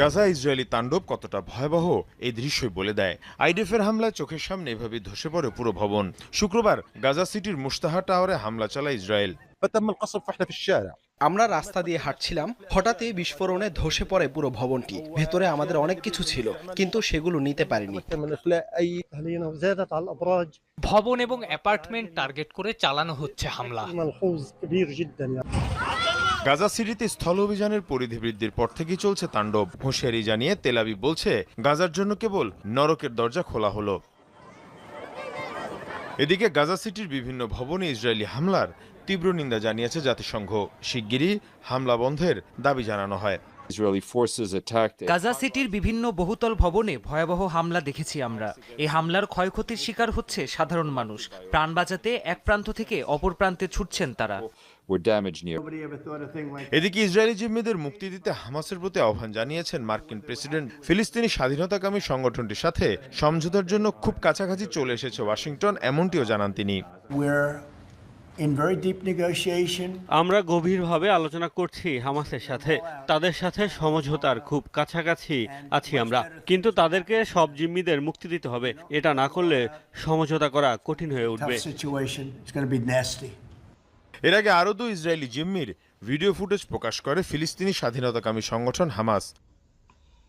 Gaza Israeli তাণ্ডব কতটা ভয়াবহ এই দৃশ্যই বলে দেয়। আইডিএফের হামলায় চোখের সামনে এভাবে ধসে পড়ে পুরো ভবন। শুক্রবার গাজা সিটির মুস্তাহা টাওয়ারে হামলা চালায় ইসরায়েল। আমরা রাস্তা দিয়ে হাঁটছিলাম হঠাৎই বিস্ফোরণে ধসে পড়ে পুরো ভবনটি। ভেতরে আমাদের অনেক কিছু ছিল কিন্তু সেগুলো নিতে পারিনি। ভবন এবং অ্যাপার্টমেন্ট টার্গেট করে চালানো হচ্ছে হামলা। গাজা সিটিতে স্থল অভিযানের পরিধি বৃদ্ধির পর থেকেই চলছে তাণ্ডব। হুঁশিয়ারি জানিয়ে তেলাবি বলছে, গাজার জন্য কেবল নরকের দরজা খোলা হলো। এদিকে গাজা সিটির বিভিন্ন ভবনে ইসরায়েলি হামলার তীব্র নিন্দা জানিয়েছে জাতিসংঘ। শিগগিরই হামলা বন্ধের দাবি জানানো হয়। গাজা সিটির বিভিন্ন বহুতল ভবনে ভয়াবহ হামলা দেখেছি আমরা। এই হামলার ক্ষয়ক্ষতির শিকার হচ্ছে সাধারণ মানুষ। প্রাণ বাঁচাতে এক প্রান্ত থেকে অপর প্রান্তে ছুটছেন তারা. এদিকে ইসরায়েলি জিম্মিদের মুক্তি দিতে হামাসের প্রতি আহ্বান জানিয়েছেন মার্কিন প্রেসিডেন্ট। ফিলিস্তিনি স্বাধীনতাকামী সংগঠনটির সাথে সমঝোতার জন্য খুব কাছাকাছি চলে এসেছে ওয়াশিংটন এমনটিও জানান তিনি। In very deep negotiation. আমরা গভীরভাবে আলোচনা করছি হামাসের সাথে। তাদের সাথে সমঝোতার খুব কাছাকাছি আছি আমরা। কিন্তু তাদেরকে সব জিম্মিদের মুক্তি দিতে হবে। এটা না করলে সমঝোতা করা কঠিন হয়ে উঠবে. এর আগে আরও দুই ইসরায়েলি জিম্মির ভিডিও ফুটেজ প্রকাশ করে ফিলিস্তিনি স্বাধীনতাকামী সংগঠন হামাস।